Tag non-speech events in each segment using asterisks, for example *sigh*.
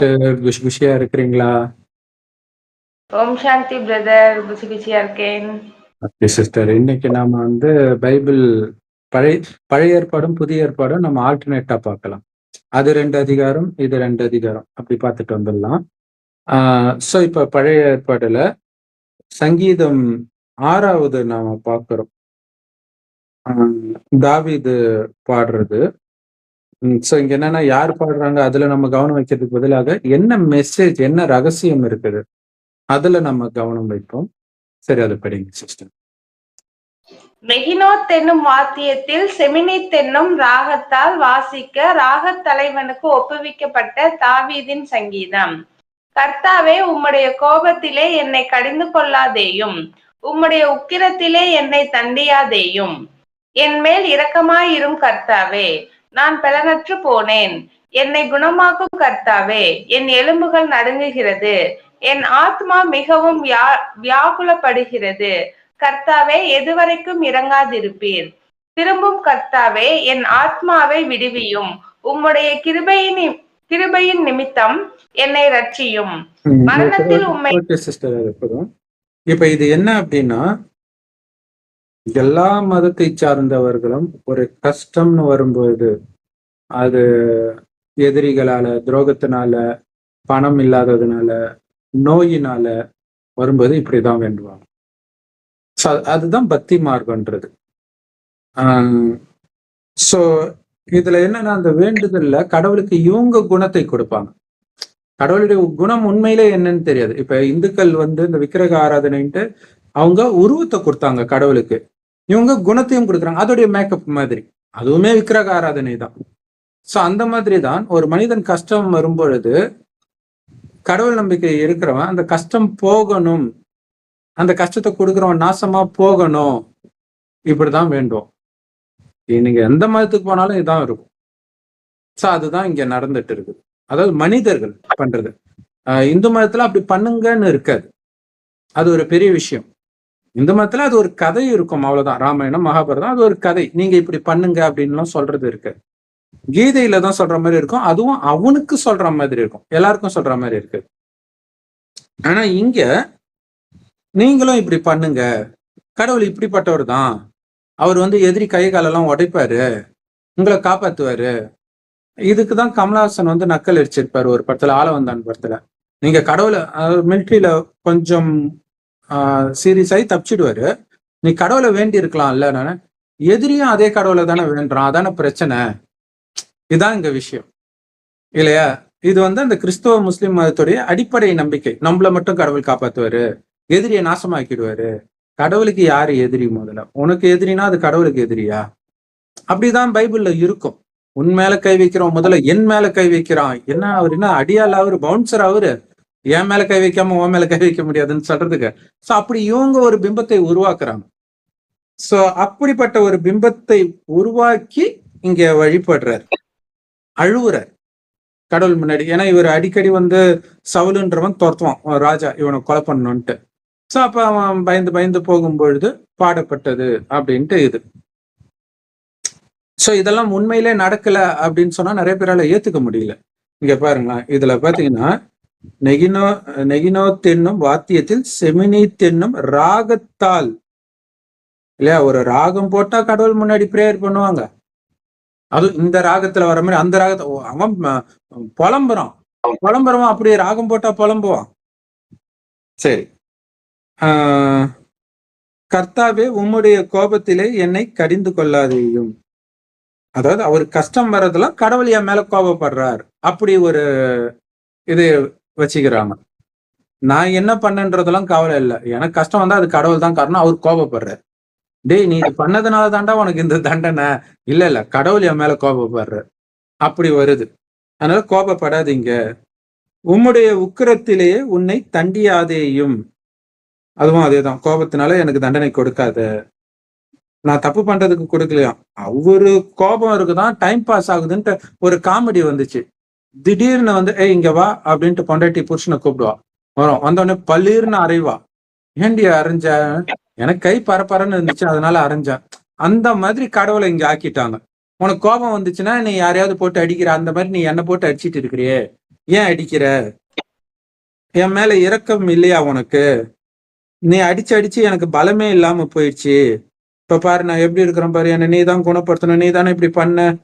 குஷி குஷியா இருக்கிறீங்களா? ஓம் சாந்தி பிரதர். குசி குசியா இருக்கேன். Okay sister. இன்னைக்கு நாம வந்து பைபிள் பழைய பழைய ஏற்பாடும் புதிய ஏற்பாடும் நம்ம ஆல்டர்னேட்டா பார்க்கலாம். அது ரெண்டு அதிகாரம் இது ரெண்டு அதிகாரம். அப்படி பார்த்துட்டு வந்துடலாம். ஸோ இப்போ பழைய ஏற்பாடுல சங்கீதம் ஆறாவது நாம பார்க்கிறோம். தாவீது பாடுறது. சோ இங்க என்னன்னா யார் பாடுறாங்க அதுல நம்ம கவனம் வைக்கிறதுக்கு பதிலாக என்ன மெசேஜ் என்ன ரகசியம் இருக்குது அதுல நம்ம கவனம் வைப்போம். சரி அது படிங்க சிஸ்டர் மெகினோத் என்னும் வாத்தியத்தில் செமினித் என்னும் ராகத்தால் வாசிக்க ராகத் தலைவனுக்கு ஒப்புவிக்கப்பட்ட தாவீதின் சங்கீதம். கர்த்தாவே உம்முடைய கோபத்திலே என்னை கடிந்து கொள்ளாதேயும் உம்முடைய உக்கிரத்திலே என்னை தண்டியாதேயும். என் மேல் இரக்கமாயிரும் கர்த்தாவே நான் பலனற்று போனேன். என்னை குணமாக்கும் கர்த்தாவே என் எலும்புகள் நடுங்குகிறது. என் ஆத்மா மிகவும் வியா வியாகுலப்படுகிறது. கர்த்தாவே எதுவரைக்கும் இறங்காதிருப்பீர் திரும்பும் கர்த்தாவே என் ஆத்மாவை விடுவியும். உம்முடைய கிருபையின் கிருபையின் நிமித்தம் என்னை ரட்சியும். மரணத்தில் போதும் இப்ப இது என்ன அப்படின்னா எல்லா மதத்தை சார்ந்தவர்களும் ஒரு கஷ்டம்னு வரும்போது அது எதிரிகளால துரோகத்தினால பணம் இல்லாததுனால நோயினால வரும்போது இப்படிதான் வேண்டுவாங்க. So, அதுதான் பக்தி மார்க்கன்றது ஸோ இதுல என்னன்னா அந்த வேண்டுதல்ல கடவுளுக்கு இவங்க குணத்தை கொடுப்பாங்க. கடவுளுடைய குணம் உண்மையிலே என்னன்னு தெரியாது. இப்ப இந்துக்கள் வந்து இந்த விக்கிரக ஆராதனைன்ட்டு அவங்க உருவத்தை கொடுத்தாங்க கடவுளுக்கு. இவங்க குணத்தையும் கொடுக்குறாங்க. அதோடைய மேக்கப் மாதிரி. அதுவுமே விக்கிரக ஆராதனை தான் ஸோ அந்த மாதிரி தான் ஒரு மனிதன் கஷ்டம் வரும்பொழுது கடவுள் நம்பிக்கை இருக்கிறவன் அந்த கஷ்டம் போகணும். அந்த கஷ்டத்தை கொடுக்குறவன் நாசமா போகணும். இப்படிதான் வேண்டும் நீங்க எந்த மதத்துக்கு போனாலும் இதான் இருக்கும். ஸோ அதுதான் இங்க நடந்துட்டு இருக்குது. அதாவது மனிதர்கள் பண்றது. இந்து மதத்துல அப்படி பண்ணுங்கன்னு இருக்காது. அது ஒரு பெரிய விஷயம். இந்த மதத்துல அது ஒரு கதை இருக்கும் அவ்வளவுதான். ராமாயணம் மகாபாரதம் அது ஒரு கதை. நீங்க இப்படி பண்ணுங்க அப்படின்லாம் சொல்றது இருக்கு. கீதையில தான் சொல்ற மாதிரி இருக்கும். அதுவும் அவனுக்கு சொல்ற மாதிரி இருக்கும். எல்லாருக்கும் சொல்ற மாதிரி இருக்கு. ஆனா இங்க நீங்களும் இப்படி பண்ணுங்க. கடவுள் இப்படிப்பட்டவர் தான். அவர் வந்து எதிரி கை காலெல்லாம் உடைப்பாரு. உங்களை காப்பாத்துவாரு. இதுக்கு தான் கமலஹாசன் வந்து நக்கல் அடிச்சிருப்பாரு ஒரு படத்துல ஆளவந்தான் படத்துல. நீங்க கடவுளை மிலிட்ரியில கொஞ்சம் சீரியஸ் ஆகி தப்பிச்சிடுவாரு. நீ கடவுளை வேண்டி இருக்கலாம்ல நானு. எதிரியும் அதே கடவுளை தானே வேண்டுறான். அதானே பிரச்சனை. இதுதான் இங்க விஷயம். இல்லையா? இது வந்து அந்த கிறிஸ்துவ முஸ்லிம் மதத்துடைய அடிப்படை நம்பிக்கை. நம்மள மட்டும் கடவுள் காப்பாத்துவாரு. எதிரியை நாசமாக்கிடுவாரு. கடவுளுக்கு யாரு எதிரி முதல்ல? உனக்கு எதிரினா அது கடவுளுக்கு எதிரியா? அப்படிதான் பைபிள்ல இருக்கும். உன் மேல கை வைக்கிறோம் முதல்ல என் மேல கை வைக்கிறான். என்ன அவர் என்ன அடியால் அவரு பவுன்சர் அவரு என் மேல கை வைக்காம உன் மேல கை வைக்க முடியாதுன்னு சொல்றதுக்கு. சோ அப்படி இவங்க ஒரு பிம்பத்தை உருவாக்குறாங்க. சோ அப்படிப்பட்ட ஒரு பிம்பத்தை உருவாக்கி இங்க வழிபடுறாரு. அழுவுறார். கடவுள் முன்னாடி. ஏன்னா இவர் அடிக்கடி வந்து சவுலுன்றவன் துரத்துவான். ராஜா இவனை கொலை பண்ணணுன்ட்டு ஸோ அப்ப அவன் பயந்து பயந்து போகும்பொழுது பாடப்பட்டது அப்படின்ட்டு இது. ஸோ இதெல்லாம் உண்மையிலே நடக்கல அப்படின்னு சொன்னா நிறைய பேரால ஏத்துக்க முடியல. இங்க பாருங்களேன். இதுல பாத்தீங்கன்னா நெகினோ நெகினோ தென்னும் வாத்தியத்தில் செமினி தென்னும் ராகத்தால். இல்லையா? ஒரு ராகம் போட்டா கடவுள் முன்னாடி பிரேயர் பண்ணுவாங்க. அது இந்த ராகத்துல வர மாதிரி அந்த ராகத்தை அவன் புலம்புறான். புலம்புறவன் அப்படியே ராகம் போட்டா புலம்புவான். சரி. ஆஹ் கர்த்தாவே உம்முடைய கோபத்திலே என்னை கடிந்து கொள்ளாதேயும் அதாவது அவர் கஷ்டம் வர்றதுல கடவுள் என் மேல கோபப்படுறார். அப்படி ஒரு இது வச்சுக்கிறாங்க. நான் என்ன பண்ணன்றதெல்லாம் கவலை இல்லை. எனக்கு கஷ்டம் வந்தா அது கடவுள் தான் காரணம். அவர் கோபப்படுறாரு. டேய் நீ இது பண்ணதுனால தாண்டா உனக்கு இந்த தண்டனை? இல்ல இல்ல. கடவுள் என் மேல கோபப்படுற அப்படி வருது. அதனால கோபப்படாதீங்க. உம்முடைய உக்கிரத்திலேயே உன்னை தண்டியாதேயும். அதுவும் அதேதான். கோபத்தினால எனக்கு தண்டனை கொடுக்காத. நான் தப்பு பண்றதுக்கு கொடுக்கலையாம். அவரு கோபம் இருக்குதான் டைம் பாஸ் ஆகுதுன்ட்டு ஒரு காமெடி வந்துச்சு. திடீர்னு வந்து ஏய் இங்க வா அப்படின்ட்டு பொண்டாட்டி புருஷனை கூப்பிடுவா. வரும். வந்தோடனே பல்லீர்னு அரைவா. ஏண்டி அரைஞ்ச? எனக்கு கை பரபரன்னு இருந்துச்சு அதனால அரைஞ்சேன். அந்த மாதிரி கடவுளை இங்க ஆக்கிட்டாங்க. உனக்கு கோபம் வந்துச்சுன்னா நீ யாரையாவது போட்டு அடிக்கிற அந்த மாதிரி நீ என்ன போட்டு அடிச்சிட்டு இருக்கிறியே. ஏன் அடிக்கிற? என் மேல இரக்கம் இல்லையா உனக்கு? நீ அடிச்சு அடிச்சு எனக்கு பலமே இல்லாம போயிடுச்சு. இப்ப பாரு நான் எப்படி இருக்கிறேன் பாரு. என்ன நீ தான் குணப்படுத்தணும். நீ தானே இப்படி பண்ண?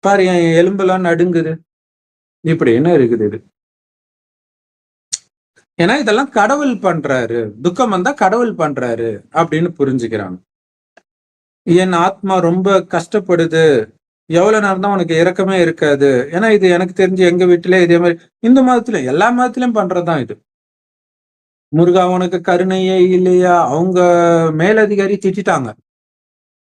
பாரு என் எலும்பெல்லாம் நடுங்குது. இப்படி என்ன இருக்குது இது? ஏன்னா இதெல்லாம் கடவுள் பண்றாரு. துக்கம் வந்தா கடவுள் பண்றாரு அப்படின்னு புரிஞ்சுக்கிறாங்க. என் ஆத்மா ரொம்ப கஷ்டப்படுது. எவ்வளவு நேரம் தான் உனக்கு இறக்கமே இருக்காது. ஏன்னா இது எனக்கு தெரிஞ்சு எங்க வீட்டுல இதே மாதிரி இந்து மதத்துல எல்லா மதத்திலயும் பண்றதுதான் இது. முருகா உனக்கு கருணையே இல்லையா? அவங்க மேலதிகாரி திட்டிட்டாங்க.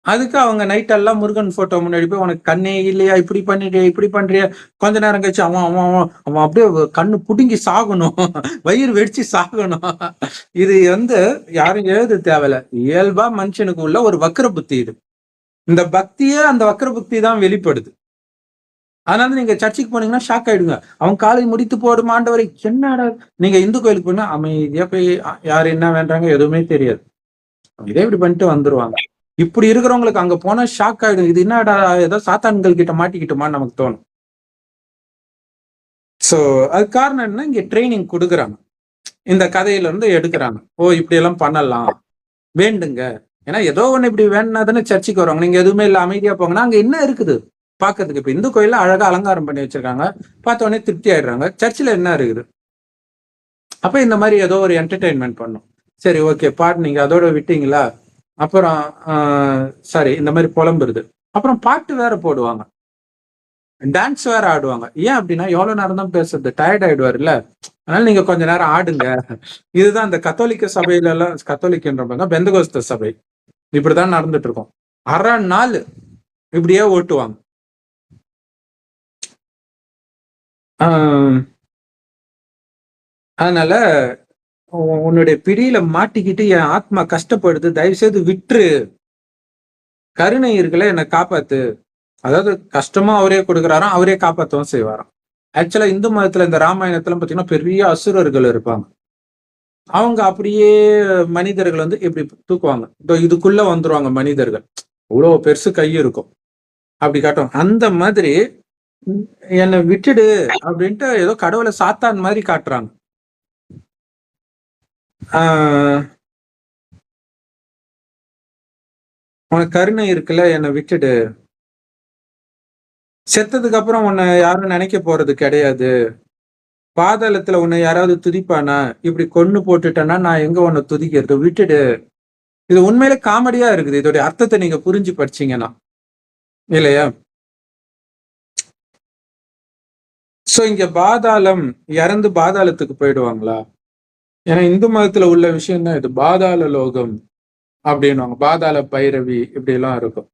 அதுக்கு அவங்க நைட் எல்லாம் முருகன் போட்டோ முன்னாடி போய் உனக்கு கண்ணே இல்லையா? இப்படி பண்ணிட்டியா? இப்படி பண்றியா? கொஞ்ச நேரம் கழிச்சு அவன் அவன் அவன் அவன் அப்படியே கண்ணு புடுங்கி சாகணும். *laughs* வயிறு வெடிச்சு சாகணும். *laughs* இது வந்து யாரும் எழுத தேவையில்ல. இயல்பா மனுஷனுக்கு உள்ள ஒரு வக்கர புத்தி இது. இந்த பக்தியே அந்த வக்கர புத்தி தான் வெளிப்படுது. அதனால நீங்க சர்ச்சுக்கு போனீங்கன்னா ஷாக் ஆயிடுங்க. அவன் காலை முடித்து போடும் ஆண்டவரை என்னடா? நீங்க இந்து கோயிலுக்கு போனா அமைதியா போய் யார் என்ன வேண்டாங்க? எதுவுமே தெரியாது. இதே இப்படி பண்ணிட்டு வந்துருவாங்க. இப்படி இருக்கிறவங்களுக்கு அங்க போனா ஷாக் ஆயிடும். இது என்னடா ஏதோ சாத்தான்கள் கிட்ட மாட்டிக்கிட்டோமான்னு நமக்கு தோணும். சோ அது காரணம் என்ன இங்க ட்ரைனிங் கொடுக்குறாங்க. இந்த கதையில இருந்து எடுக்கிறாங்க. ஓ இப்படி எல்லாம் பண்ணலாம். வேண்டுங்க. ஏன்னா ஏதோ ஒன்று இப்படி வேணும்னா தானே சர்ச்சுக்கு வருவாங்க. நீங்க எதுவுமே இல்ல அமைதியா போங்கன்னா அங்க என்ன இருக்குது? பாக்குறதுக்கு இப்ப இந்து கோயில அழகா அலங்காரம் பண்ணி வச்சிருக்காங்க. பார்த்த உடனே திருப்தி ஆயிடுறாங்க. சர்ச்சில் என்ன இருக்குது? அப்ப இந்த மாதிரி ஏதோ ஒரு என்டர்டைன்மெண்ட் பண்ணும். சரி ஓகே பாட்டு நீங்க அதோட விட்டீங்களா? அப்புறம் சாரி இந்த மாதிரி புலம்புறது. அப்புறம் பாட்டு வேற போடுவாங்க. டான்ஸ் வேற ஆடுவாங்க. ஏன் அப்படின்னா எவ்வளவு நேரம் தான் பேசுறது? டயர்ட் ஆயிடுவாருல்ல. அதனால நீங்க கொஞ்ச நேரம் ஆடுங்க. இதுதான் இந்த கத்தோலிக்க சபையில எல்லாம் கத்தோலிக்கன்றவங்க பெந்தகோஸ்த சபை. இப்படிதான் நடந்துட்டு இருக்கும் அரை நாள் இப்படியே ஓட்டுவாங்க. அதனால உன்னுடைய பிடியில மாட்டிக்கிட்டு என் ஆத்மா கஷ்டப்படுது தயவு செய்து விட்டுரு. கருணை என்ன என்னை காப்பாத்து. அதாவது கஷ்டமா அவரே கொடுக்குறாராம் அவரே காப்பாத்தவும் செய்வாராம். ஆக்சுவலா இந்து மதத்துல இந்த ராமாயணத்துல பாத்தீங்கன்னா பெரிய அசுரர்கள் இருப்பாங்க. அவங்க அப்படியே மனிதர்கள் வந்து இப்படி தூக்குவாங்க? இதோ இதுக்குள்ள வந்துருவாங்க மனிதர்கள். இவ்வளவு பெருசு கை இருக்கும். அப்படி காட்டும் அந்த மாதிரி என்னை விட்டுடு அப்படின்ட்டு ஏதோ கடவுளை சாத்தான் மாதிரி காட்டுறாங்க. உனக்கு கருணை இருக்குல்ல என்னை விட்டுடு. செத்ததுக்கு அப்புறம் உன்னை யாரும் நினைக்க போறது கிடையாது. பாதாளத்துல உன்னை யாராவது துதிப்பானா? இப்படி கொன்னு போட்டுட்டேன்னா நான் எங்க உன்னை துதிக்கிறது? விட்டுடு. இது உண்மையில காமெடியா இருக்குது. இதோடைய அர்த்தத்தை நீங்க புரிஞ்சு படிச்சீங்கன்னா. இல்லையா? சோ இங்க பாதாளம் இறந்து பாதாளத்துக்கு போயிடுவாங்களா? ஏன்னா இந்து மதத்துல உள்ள விஷயம் தான் இது பாதாள லோகம் அப்படின்னுவாங்க. பாதாள பைரவி இப்படி எல்லாம் இருக்கும்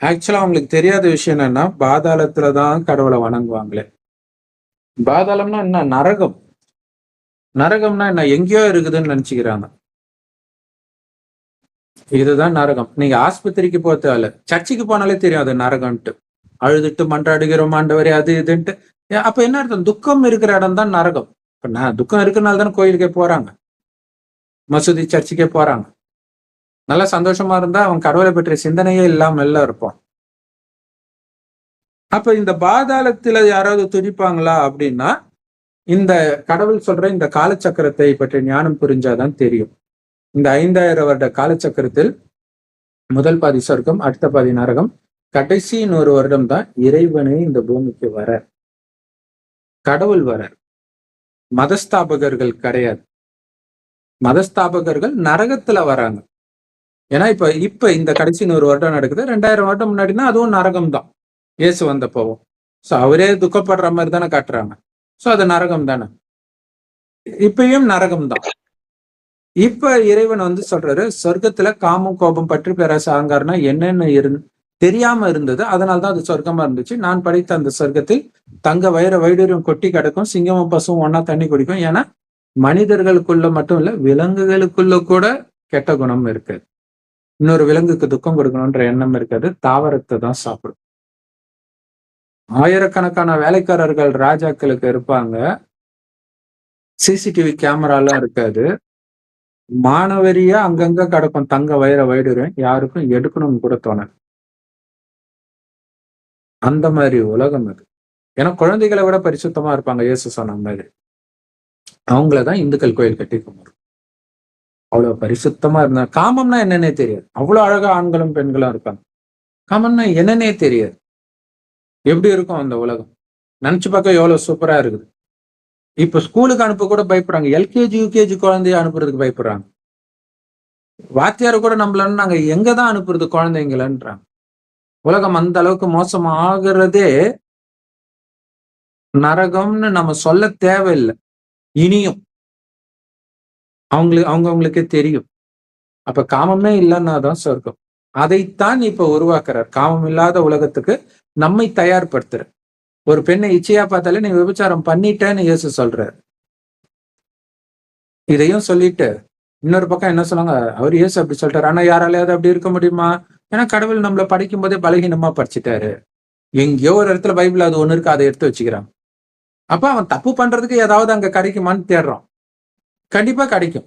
ஆக்சுவலா அவங்களுக்கு தெரியாத விஷயம் என்னன்னா பாதாளத்துல தான் கடவுளை வணங்குவாங்களே. பாதாளம்னா என்ன? நரகம். நரகம்னா என்ன? எங்கேயோ இருக்குதுன்னு நினைச்சுக்கிறாங்க. இதுதான் நரகம். நீங்க ஆஸ்பத்திரிக்கு போக தேவையில்ல சர்ச்சுக்கு போனாலே தெரியும் அது நரகம்ட்டு அழுதுட்டு மன்றாடுகிறோம் ஆண்டவரே அது இதுன்ட்டு. அப்ப என்ன அர்த்தம்? துக்கம் இருக்கிற இடம் தான் நரகம். இப்போ நான் துக்கம் இருக்கிறனால தானே கோயிலுக்கே போறாங்க? மசூதி சர்ச்சுக்கே போறாங்க. நல்லா சந்தோஷமா இருந்தா அவன் கடவுளை பற்றிய சிந்தனையே இல்லாம எல்லாம் இருப்பான். அப்ப இந்த பாதாளத்துல யாராவது துடிப்பாங்களா அப்படின்னா இந்த கடவுள் சொல்ற இந்த காலச்சக்கரத்தை பற்றி ஞானம் புரிஞ்சாதான் தெரியும். இந்த ஐந்தாயிரம் வருட காலச்சக்கரத்தில் முதல் பாதி சொர்க்கம் அடுத்த பாதி நரகம் கடைசி நூறு வருடம் தான் இறைவனே இந்த பூமிக்கு வர கடவுள் வர மதஸ்தாபகர்கள் கிடையாது. மதஸ்தாபகர்கள் நரகத்துல வராங்க. ஏன்னா இப்ப இப்ப இந்த கடைசி நூறு வருடம் நடக்குது. ரெண்டாயிரம் வருடம் முன்னாடினா அதுவும் நரகம் தான் இயேசு வந்தப்போவும் சோ அவரே துக்கப்படுற மாதிரி தானே காட்டுறாங்க. சோ அது நரகம் தானே. இப்பயும் நரகம் தான் இப்ப இறைவன் வந்து சொல்றாரு சொர்க்கத்துல காமம் கோபம் பற்றி பேராசை அகங்காரம்னா என்னென்ன இரு தெரியாம இருந்தது. அதனால தான் அது சொர்க்கமா இருந்துச்சு. நான் படித்த அந்த சொர்க்கத்தில் தங்க வயிற வைடூரியம் கொட்டி கிடக்கும். சிங்கமும் பசுவும் ஒன்னா தண்ணி குடிக்கும். ஏன்னா மனிதர்களுக்குள்ள மட்டும் இல்ல விலங்குகளுக்குள்ள கூட கெட்ட குணம் இருக்கு. இன்னொரு விலங்குக்கு துக்கம் கொடுக்கணும்ன்ற எண்ணம் இருக்காது. தாவரத்தை தான் சாப்பிடும். ஆயிரக்கணக்கான வேலைக்காரர்கள் ராஜாக்களுக்கு இருப்பாங்க. சிசிடிவி கேமராலாம் இருக்காது. மாணவரியா அங்கங்க கிடக்கும் தங்க வயிற வைடுறேன் யாருக்கும் எடுக்கணும்னு கூட தோணாது அந்த மாதிரி உலகம் அது. ஏன்னா குழந்தைகளை விட பரிசுத்தமா இருப்பாங்க இயேசு சொன்ன மாதிரி. அவங்களதான் இந்துக்கள் கோயில் கட்டி கும்பிடும் அவ்வளவு பரிசுத்தமா இருந்தா காமம்னா என்னன்னே தெரியாது. அவ்வளவு அழகா ஆண்களும் பெண்களும் இருப்பாங்க. காமம்னா என்னன்னே தெரியாது. எப்படி இருக்கும் அந்த உலகம்? நினைச்சு பார்க்க எவ்வளவு சூப்பரா இருக்குது. இப்ப ஸ்கூலுக்கு அனுப்ப கூட பயப்படுறாங்க. எல்கேஜி யூகேஜி குழந்தைய அனுப்புறதுக்கு பயப்படுறாங்க. வாத்தியார் கூட நம்மளன்னு நாங்க எங்க தான் அனுப்புறது குழந்தைங்களன்றாங்க. உலகம் அந்த அளவுக்கு மோசமாகிறதே நரகம்னு நம்ம சொல்ல தேவையில்லை. இனியும். அவங்களுக்கு அவங்கவுங்களுக்கே தெரியும். அப்ப காமமே இல்லைன்னா தான் சொர்க்கம். அதைத்தான் இப்ப உருவாக்குறார். காமம் இல்லாத உலகத்துக்கு நம்மை தயார்படுத்துற. ஒரு பெண்ணை இச்சையா பார்த்தாலே நீ விபச்சாரம் பண்ணிட்டேன்னு இயேசு சொல்றாரு. இதையும் சொல்லிட்டு இன்னொரு பக்கம் என்ன சொன்னாங்க அவர் இயேசு அப்படி சொல்றாரு. ஆனா யாராலையாவது அப்படி இருக்க முடியுமா? ஏன்னா கடவுள் நம்மளை படிக்கும் போதே பலகீனமா படிச்சுட்டாரு. எங்கேயோ ஒரு இடத்துல பைபிள் அது ஒண்ணு இருக்கு அதை எடுத்து வச்சுக்கிறான். அப்ப அவன் தப்பு பண்றதுக்கு ஏதாவது அங்க கிடைக்குமான்னு தேடுறான். கண்டிப்பா கிடைக்கும்.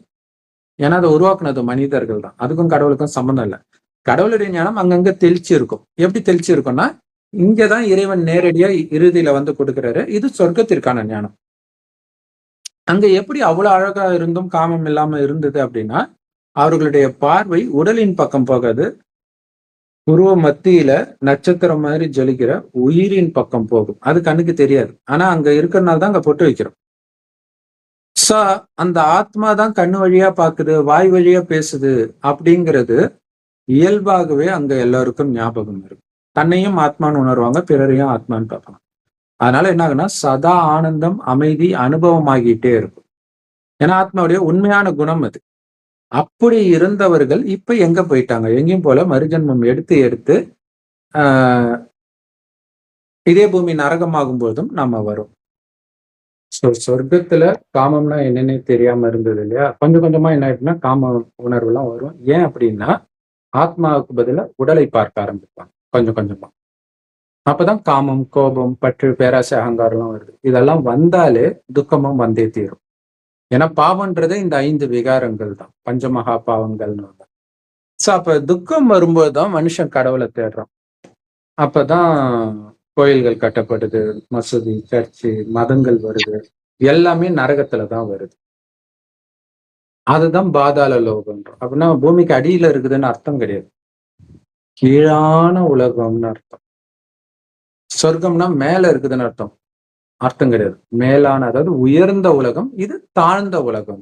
ஏன்னா அதை உருவாக்குனது மனிதர்கள் தான். அதுக்கும் கடவுளுக்கும் சம்மந்தம் இல்லை. கடவுளுடைய ஞானம் அங்கங்க தெளிச்சு இருக்கும். எப்படி தெளிச்சு இருக்கும்னா இங்கதான் இறைவன் நேரடியா இறுதியில வந்து கொடுக்குறாரு. இது சொர்க்கத்திற்கான ஞானம். அங்க எப்படி அவ்வளவு அழகா இருந்தும் காமம் இல்லாம இருந்தது அப்படின்னா அவர்களுடைய பார்வை உடலின் பக்கம் போகாது. உருவ மத்தியில நட்சத்திரம் மாதிரி ஜொலிக்கிற உயிரின் பக்கம் போகும். அது கண்ணுக்கு தெரியாது. ஆனா அங்க இருக்கிறனால தான் அங்க பொட்டு வைக்கிறோம். சோ அந்த ஆத்மா தான் கண்ணு வழியா பாக்குது வாய் வழியா பேசுது அப்படிங்கிறது இயல்பாகவே அங்க எல்லாருக்கும் ஞாபகம் இருக்கும் தன்னையும் ஆத்மான்னு உணர்வாங்க பிறரையும் ஆத்மான்னு பார்ப்பாங்க. அதனால என்ன ஆகுனா சதா ஆனந்தம் அமைதி அனுபவம் ஆகிட்டே இருக்கும். ஏன்னா ஆத்மாவுடைய உண்மையான குணம் அது. அப்படி இருந்தவர்கள் இப்ப எங்க போயிட்டாங்க? எங்கேயும் போல மறுஜன்மம் எடுத்து எடுத்து ஆஹ் இதே பூமி நரகமாகும் போதும் நம்ம வரும். ஸோ சொர்க்கத்துல காமம்னா என்னன்னே தெரியாம இருந்தது இல்லையா? கொஞ்சம் கொஞ்சமா என்ன ஆயிடுச்சுன்னா காம உணர்வுலாம் வரும். ஏன் அப்படின்னா ஆத்மாவுக்கு பதிலா உடலை பார்க்க ஆரம்பிப்பாங்க கொஞ்சம் கொஞ்சமா. அப்பதான் காமம் கோபம் பற்று பேராசை அகங்காரம்லாம் வருது. இதெல்லாம் வந்தாலே துக்கமும் வந்தே தீரும். ஏன்னா பாவம்ன்றதே இந்த ஐந்து விகாரங்கள் தான். பஞ்சமகா பாவங்கள்னு ஸோ அப்ப துக்கம் வரும்போது தான் மனுஷன் கடவுளை தேடுறான். அப்பதான் கோயில்கள் கட்டப்படுது மசூதி சர்ச்சு மதங்கள் வருது. எல்லாமே நரகத்துல தான் வருது. அதுதான் பாதாள லோகம்ன்றோம் அப்படின்னா பூமிக்கு அடியில இருக்குதுன்னு அர்த்தம் கிடையாது. கீழான உலகம்னு அர்த்தம். சொர்க்கம்னா மேல இருக்குதுன்னு அர்த்தம். அர்த்தம் கிடையாது. மேலான அதாவது உயர்ந்த உலகம் இது தாழ்ந்த உலகம்.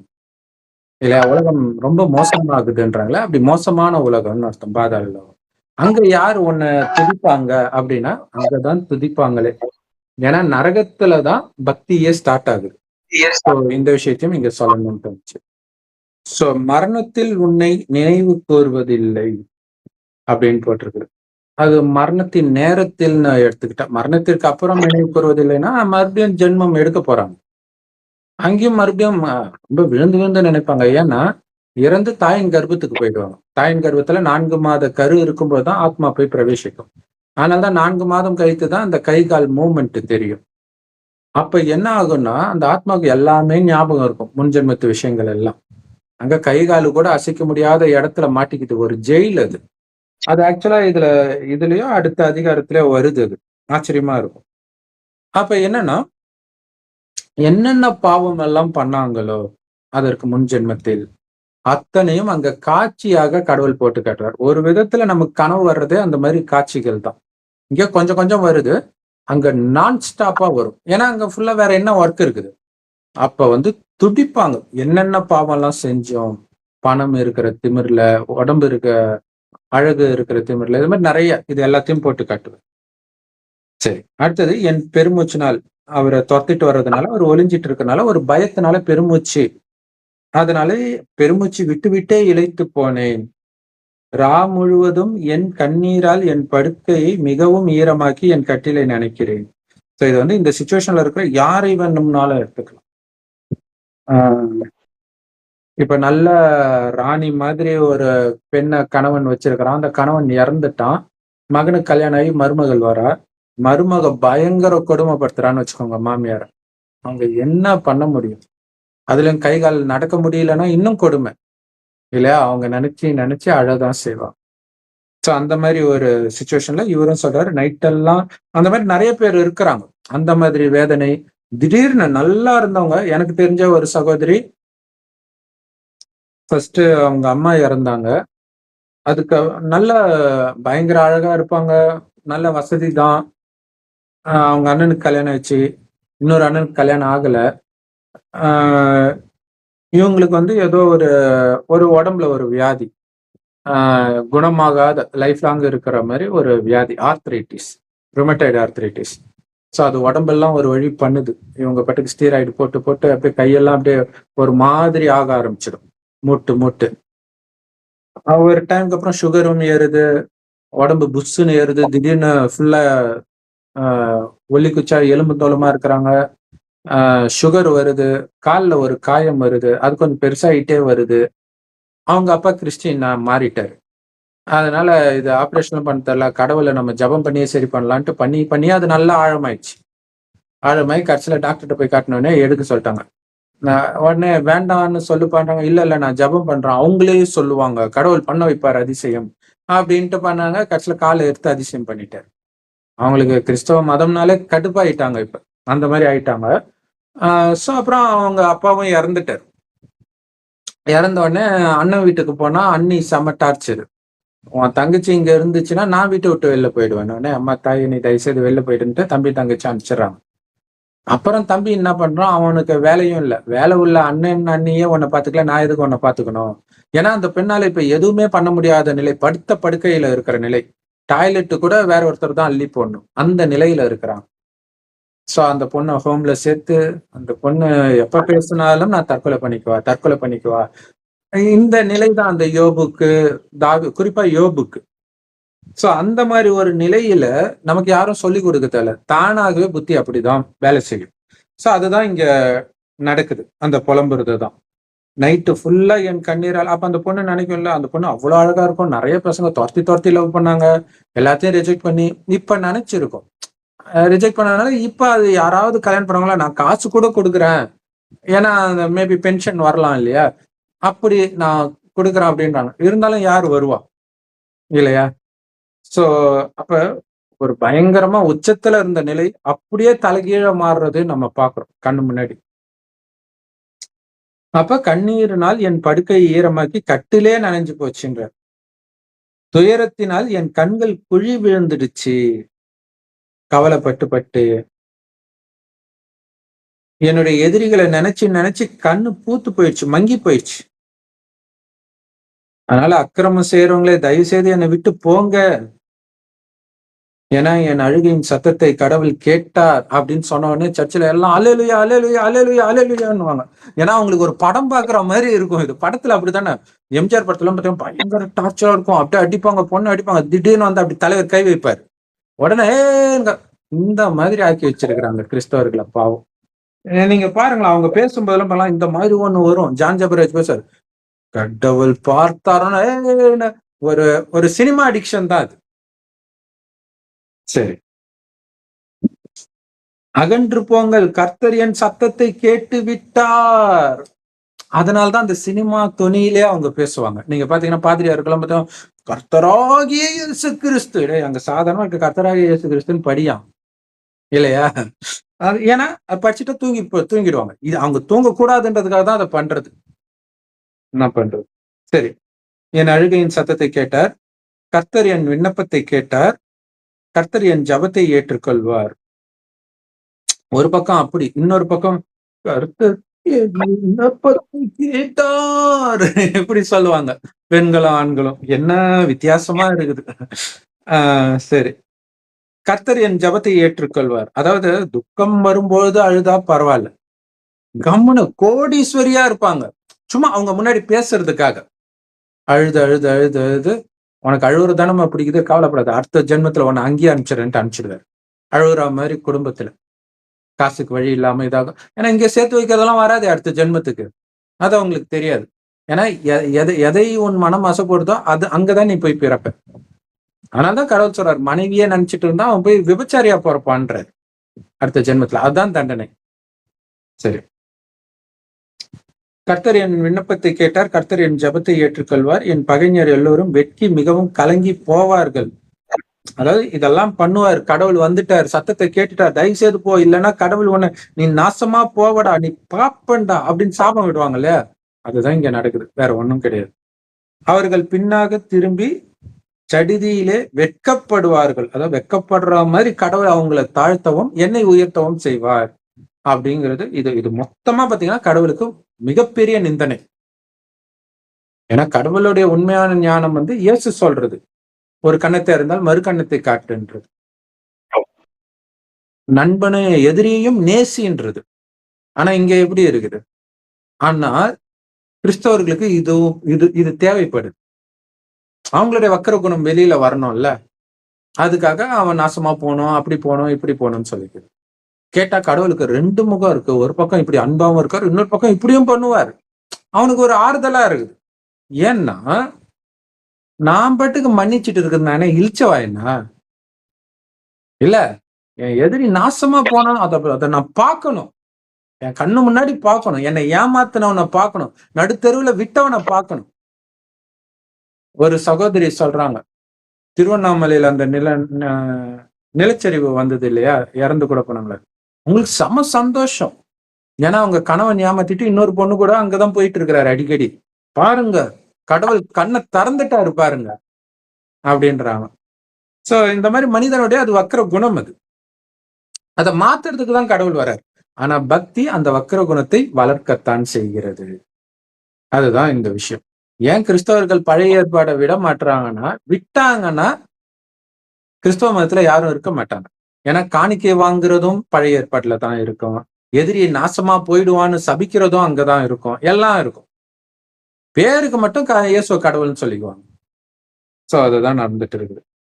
இல்லையா? உலகம் ரொம்ப மோசமாகுதுன்றாங்களே அப்படி மோசமான உலகம்னு அர்த்தம் பாதாள உலகம். அங்க யார் உன்னை துதிப்பாங்க அப்படின்னா அங்கதான் துதிப்பாங்களே. ஏன்னா நரகத்துலதான் பக்தியே ஸ்டார்ட் ஆகுது. இந்த விஷயத்தையும் இங்க சொல்லணும்னு தோணுச்சு. சோ மரணத்தில் உன்னை நினைவு கூறுவதில்லை அப்படின்னு போட்டிருக்கு அது மரணத்தின் நேரத்தில் எடுத்துக்கிட்டா மரணத்திற்கு அப்புறம் நினைவு கூறுவதில்லைன்னா மறுபடியும் ஜென்மம் எடுக்க போறாங்க. அங்கேயும் மறுபடியும் ரொம்ப விழுந்து விழுந்து நினைப்பாங்க. ஏன்னா இறந்து தாயின் கர்ப்பத்துக்கு போயிடுவாங்க. தாயின் கர்ப்பத்துல நான்கு மாத கரு இருக்கும்போது தான் ஆத்மா போய் பிரவேசிக்கும். அதனால தான் நான்கு மாதம் கழித்து தான் அந்த கை கால் மூமெண்ட் தெரியும். அப்ப என்ன ஆகும்னா அந்த ஆத்மாவுக்கு எல்லாமே ஞாபகம் இருக்கும் முன்ஜென்மத்து விஷயங்கள் எல்லாம். அங்க கை காலு கூட அசைக்க முடியாத இடத்துல மாட்டிக்கிட்டு ஒரு ஜெயில் அது. அது ஆக்சுவலா இதுல இதுலயும் அடுத்த அதிகாரத்திலே வருது அது. ஆச்சரியமா இருக்கும். அப்ப என்னன்னா என்னென்ன பாவம் எல்லாம் பண்ணாங்களோ அதற்கு முன் ஜென்மத்தில் அத்தனையும் அங்க காட்சியாக கடவுள் போட்டு காட்டுறார். ஒரு விதத்துல நமக்கு கனவு வர்றதே அந்த மாதிரி காட்சிகள் தான். இங்க கொஞ்சம் கொஞ்சம் வருது. அங்க நான் ஸ்டாப்பா வரும். ஏன்னா அங்க ஃபுல்லா வேற என்ன ஒர்க் இருக்குது? அப்ப வந்து துடிப்பாங்க. என்னென்ன பாவம் எல்லாம் செஞ்சோம்? பணம் இருக்கிற திமிர்ல உடம்பு இருக்க அழகு இருக்கிற திமிர்ல. இது மாதிரி நிறைய இது எல்லாத்தையும் போட்டு காட்டுவேன். சரி. அடுத்தது என் பெருமூச்சு நாள் அவரை துரத்திட்டு வர்றதுனால அவர் ஒளிஞ்சிட்டு இருக்கனால ஒரு பயத்தினால பெருமூச்சு. அதனால பெருமூச்சு விட்டு விட்டே இழைத்து போனேன். ரா முழுவதும் என் கண்ணீரால் என் படுக்கையை மிகவும் ஈரமாக்கி என் கட்டிலை நினைக்கிறேன். ஸோ இது வந்து இந்த சுச்சுவேஷன்ல இருக்கிற யாரை வேணும்னாலும் எடுத்துக்கலாம். ஆஹ் இப்ப நல்ல ராணி மாதிரி ஒரு பெண்ணை கணவன் வச்சிருக்கிறான். அந்த கணவன் இறந்துட்டான். மகனுக்கு கல்யாணம் ஆகி மருமகள் வரா. மருமக பயங்கர கொடுமைப்படுத்துறான்னு வச்சுக்கோங்க மாமியார். அவங்க என்ன பண்ண முடியும்? அதுலயும் கை கால் நடக்க முடியலன்னா இன்னும் கொடுமை. இல்லையா? அவங்க நினைச்சு நினைச்சு அழதான் செய்வான். ஸோ அந்த மாதிரி ஒரு சுச்சுவேஷன்ல இவரும் சொல்றாரு நைட்டெல்லாம் அந்த மாதிரி நிறைய பேர் இருக்கிறாங்க. அந்த மாதிரி வேதனை. திடீர்னு நல்லா இருந்தவங்க எனக்கு தெரிஞ்ச ஒரு சகோதரி ஃபர்ஸ்ட் அவங்க அம்மா இறந்தாங்க. அதுக்கு நல்ல பயங்கர அழகா இருப்பாங்க. நல்ல வசதி தான். அவங்க அண்ணனுக்கு கல்யாணம் ஆச்சு இன்னொரு அண்ணனுக்கு கல்யாணம் ஆகலை. இவங்களுக்கு வந்து ஏதோ ஒரு ஒரு உடம்புல ஒரு வியாதி. குணமாகாத லைஃப் லாங் இருக்கிற மாதிரி ஒரு வியாதி ஆர்த்ரைட்டிஸ் ருமட்டைடு ஆர்த்ரைட்டிஸ் ஸோ அது உடம்பெல்லாம் ஒரு வழி பண்ணுது. இவங்க பாட்டுக்கு ஸ்டீராய்டு போட்டு போட்டு அப்படியே கையெல்லாம் அப்படியே ஒரு மாதிரி ஆக ஆரம்பிச்சிடும். மூட்டு மூட்டு. ஒரு டைம்க்கு அப்புறம் சுகரும் ஏறுது உடம்பு புஷ்ஷுன்னு ஏறுது திடீர்னு ஃபுல்லா ஒல்லி குச்சா எலும்பு தோலமா இருக்கிறாங்க. சுகர் வருது காலில் ஒரு காயம் வருது அது கொஞ்சம் பெருசாயிட்டே வருது. அவங்க அப்பா கிறிஸ்டின் நான் மாறிட்டாரு. அதனால இது ஆப்ரேஷன் பண்ண தெரியல கடவுளை நம்ம ஜெபம் பண்ணியே சரி பண்ணலான்ட்டு பண்ணி பண்ணி அது நல்லா ஆழமாயிடுச்சு. ஆழமாயி கடைசியில் டாக்டர்கிட்ட போய் காட்டினோடனே எடுக்க சொல்லிட்டாங்க. உடனே வேண்டாம்னு சொல்லு பண்றாங்க. இல்ல இல்ல நான் ஜெபம் பண்றேன். அவங்களே சொல்லுவாங்க. கடவுள் பண்ண வைப்பார் அதிசயம் அப்படின்ட்டு பண்ணாங்க. கட்சியில காலை எடுத்து அதிசயம் பண்ணிட்டாரு. அவங்களுக்கு கிறிஸ்தவ மதம்னாலே கடுப்பாயிட்டாங்க இப்ப. அந்த மாதிரி ஆயிட்டாங்க. ஸோ அப்புறம் அவங்க அப்பாவும் இறந்துட்டார். இறந்த உடனே அண்ணன் வீட்டுக்கு போனா அண்ணி செம டார்ச்சர் உன் தங்கச்சி இங்க இருந்துச்சுன்னா நான் வீட்டை விட்டு வெளில போயிடுவேன். உடனே அம்மா தாய் நீ தயவுசெய்து வெளில போயிடுன்ட்டு தம்பி தங்கச்சி அனுப்பிச்சிடுறாங்க. அப்புறம் தம்பி என்ன பண்றான்? அவனுக்கு வேலையும் இல்லை. வேலை உள்ள அண்ணன் அண்ணியே உன்னை பாத்துக்கல நான் எதுக்கு உன்னை பாத்துக்கணும் ஏன்னா அந்த பெண்ணால இப்ப எதுவுமே பண்ண முடியாத நிலை படுத்த படுக்கையில இருக்கிற நிலை. டாய்லெட்டு கூட வேற ஒருத்தர் தான் அள்ளி போடணும். அந்த நிலையில இருக்கிறான். ஸோ அந்த பொண்ணை ஹோம்ல சேர்த்து அந்த பொண்ணு எப்ப பேசினாலும் நான் தற்கொலை பண்ணிக்குவா தற்கொலை பண்ணிக்குவா. இந்த நிலை தான் அந்த யோபுக்கு தாவி குறிப்பா யோபுக்கு. ஸோ அந்த மாதிரி ஒரு நிலையில நமக்கு யாரும் சொல்லி கொடுக்க தேவை தானாகவே புத்தி அப்படிதான் வேலை செய்யும். ஸோ அதுதான் இங்க நடக்குது. அந்த புலம்புறது தான் நைட்டு ஃபுல்லா என் கண்ணீரால் அப்ப அந்த பொண்ணு நினைக்கும்ல அந்த பொண்ணு அவ்வளவு அழகா இருக்கும். நிறைய பசங்க துரத்தி துரத்தி லவ் பண்ணாங்க. எல்லாத்தையும் ரிஜெக்ட் பண்ணி இப்ப நினைச்சிருக்கோம். ரிஜெக்ட் பண்ணனால இப்ப அது யாராவது கல்யாணம் பண்ணவங்களா? நான் காசு கூட கொடுக்குறேன். ஏன்னா மேபி பென்ஷன் வரலாம் இல்லையா? அப்படி நான் கொடுக்குறேன் அப்படின்றாங்க. இருந்தாலும் யார் வருவா? இல்லையா? சோ அப்ப ஒரு பயங்கரமா உச்சத்துல இருந்த நிலை அப்படியே தலைகீழ மாறுறது நம்ம பாக்குறோம் கண்ணு முன்னாடி. அப்ப கண்ணீரினால் என் படுக்கை ஈரமாக்கி கட்டிலே நனைஞ்சு போச்சுன்றார். துயரத்தினால் என் கண்கள் குழி விழுந்துடுச்சு. கவலைப்பட்டு பட்டு. என்னுடைய எதிரிகளை நினைச்சு நினைச்சு கண்ணு பூத்து போயிடுச்சு மங்கி போயிடுச்சு. அதனால அக்கிரமம் செய்யறவங்களே தயவு செய்து என்னை விட்டு போங்க. ஏன்னா என் அழுகையின் சத்தத்தை கடவுள் கேட்டார் அப்படின்னு சொன்ன உடனே சர்ச்சில் எல்லாம் அலையலுயா அலையலுயா அலையலுயா அலையலுயான்னுவாங்க ஏன்னா அவங்களுக்கு ஒரு படம் பாக்குற மாதிரி இருக்கும். இது படத்துல அப்படித்தானே? எம்ஜிஆர் படத்துல பார்த்தீங்கன்னா பயங்கர டார்ச்சரா இருக்கும். அப்படியே அடிப்பாங்க பொண்ணு அடிப்பாங்க. திடீர்னு வந்து அப்படி தலைவர் கை வைப்பார். உடனே இந்த மாதிரி ஆக்கி வச்சிருக்கிறாங்க கிறிஸ்தவர்களை பாவம். நீங்க பாருங்களேன் அவங்க பேசும்போதெல்லாம் இந்த மாதிரி ஒண்ணு வரும். ஜான் ஜபராஜ் பேசுவார் கடவுள் பார்த்தாரோன்னு. ஒரு ஒரு சினிமா அடிக்ஷன் தான் அது. சரி. அகன்று போங்கள் கர்த்தர் என் சத்தத்தை கேட்டு விட்டார் அதனால்தான் அந்த சினிமா துணியிலே அவங்க பேசுவாங்க. நீங்க பாத்தீங்கன்னா பாதிரியாருக்கெல்லாம் பார்த்தோம் கர்த்தராகிய இயேசு கிறிஸ்து அங்க சாதாரணமா இருக்க கர்த்தராகிய இயேசு கிறிஸ்துன்னு படியாம் இல்லையா? அது ஏன்னா அது படிச்சுட்டா தூங்கி தூங்கிடுவாங்க. இது அவங்க தூங்க கூடாதுன்றதுக்காக தான் அதை பண்றது. என்ன பண்றது? சரி. என் அழுகையின் சத்தத்தை கேட்டார். கர்த்தர் என் விண்ணப்பத்தை கேட்டார். கர்த்தர் என் ஜபத்தை ஏற்றுக்கொள்வார். ஒரு பக்கம் அப்படி இன்னொரு பக்கம் கர்த்தர் கேட்டார். எப்படி சொல்லுவாங்க. பெண்களும் ஆண்களும். என்ன வித்தியாசமா இருக்குது. ஆஹ் சரி. கர்த்தர் என் ஜபத்தை ஏற்றுக்கொள்வார். அதாவது துக்கம் வரும்பொழுது அழுதா பரவாயில்ல. கம்முனு கோடீஸ்வரியா இருப்பாங்க. சும்மா அவங்க முன்னாடி பேசுறதுக்காக. அழுது அழுது அழுது அழுது உனக்கு அழுகுற தானமா பிடிக்குது கவலைப்படாது. அடுத்த ஜென்மத்துல உன்னை அங்கேயே அனுப்பிச்சிடுறேன்ட்டு அனுப்பிச்சிடுவார். அழுகுற மாதிரி குடும்பத்துல. காசுக்கு வழி இல்லாம இதாகும் ஏன்னா இங்க சேர்த்து வைக்கிறதெல்லாம் வராது அடுத்த ஜென்மத்துக்கு. அது அவங்களுக்கு தெரியாது. ஏன்னா எ- எதை எதை உன் மனம் அசைப்படுதோ அது அங்கதான் நீ போய் பிறப்ப. அதனாலதான் கடவுள் சொல்றார் மனைவியே நினைச்சிட்டு இருந்தா அவன் போய் விபச்சாரியா போறப்பான்றாரு. அடுத்த ஜென்மத்துல. அதுதான் தண்டனை. சரி. கர்த்தர் என் விண்ணப்பத்தை கேட்டார் கர்த்தர் என் ஜெபத்தை ஏற்றுக்கொள்வார். என் பகைஞர் எல்லோரும் வெட்கி மிகவும் கலங்கி போவார்கள். அதாவது இதெல்லாம் பண்ணுவார். கடவுள் வந்துட்டார் சத்தத்தை கேட்டுட்டார். தயவு செய்து போ இல்லைன்னா கடவுள் உன்னை நீ நாசமா போவடா நீ பாப்பண்டா அப்படின்னு சாபம் விடுவாங்க இல்லையா? அதுதான் இங்க நடக்குது. வேற ஒன்றும் கிடையாது. அவர்கள் பின்னாக திரும்பி சடிதியிலே வெட்கப்படுவார்கள். அதாவது வெட்கப்படுற மாதிரி கடவுள் அவங்களை தாழ்த்தவும் என்னை உயர்த்தவும் செய்வார். அப்படிங்கிறது இது இது மொத்தமா பாத்தீங்கன்னா கடவுளுக்கு மிகப்பெரிய நிந்தனை. ஏன்னா கடவுளுடைய உண்மையான ஞானம் வந்து இயேசு சொல்றது. ஒரு கண்ணத்தை இருந்தால் மறு கண்ணத்தை காட்டுன்றது. நண்பனை எதிரியையும் நேசின்றது. ஆனா இங்க எப்படி இருக்குது? ஆனா கிறிஸ்தவர்களுக்கு இது இது இது தேவைப்படுது. அவங்களுடைய வக்கர குணம் வெளியில வரணும்ல. அதுக்காக அவன் நாசமா போனோம் அப்படி போனோம் இப்படி போனோம்னு சொல்லிக்குது. கேட்டா கடவுளுக்கு ரெண்டு முகம் இருக்கு. ஒரு பக்கம் இப்படி அன்பாவும் இருக்காரு இன்னொரு பக்கம் இப்படியும் பண்ணுவார். அவனுக்கு ஒரு ஆறுதலா இருக்குது. ஏன்னா நான் பாட்டுக்கு மன்னிச்சிட்டு இருக்கிறதுனானே இழிச்சவாயனா இல்ல என் எதிரி நாசமா போனா அதை அதை நான் பார்க்கணும். என் கண்ணு முன்னாடி பார்க்கணும். என்னை ஏமாத்தினவனை பார்க்கணும். நடுத்தெருவுல விட்டவனை பார்க்கணும். ஒரு சகோதரி சொல்றாங்க திருவண்ணாமலையில அந்த நில நிலச்சரிவு வந்தது இல்லையா? இறந்து கூட போனாங்களே உங்களுக்கு செம சந்தோஷம். ஏன்னா அவங்க கணவன் ஏமாத்திட்டு இன்னொரு பொண்ணு கூட அங்கதான் போயிட்டு இருக்கிறாரு அடிக்கடி. பாருங்க கடவுள் கண்ணை திறந்துட்டாரு பாருங்க அப்படின்றாங்க. சோ இந்த மாதிரி மனிதனுடைய அது வக்கர குணம் அது. அதை மாத்துறதுக்கு தான் கடவுள் வரார் ஆனா பக்தி அந்த வக்கர குணத்தை வளர்க்கத்தான் செய்கிறது. அதுதான் இந்த விஷயம். ஏன் கிறிஸ்தவர்கள் பழைய ஏற்பாடை விட மாட்டுறாங்கன்னா விட்டாங்கன்னா கிறிஸ்தவ மதத்துல யாரும் இருக்க மாட்டாங்க. ஏன்னா காணிக்கை வாங்குறதும் பழைய ஏற்பாட்டில் தான் இருக்கும். எதிரியை நாசமா போயிடுவான்னு சபிக்கிறதும் அங்கதான் இருக்கும். எல்லாம் இருக்கும். பேருக்கு மட்டும் க- இயேசுவ கடவுள்னு சொல்லிக்குவாங்க. சோ அதுதான் நடந்துட்டு இருக்குது.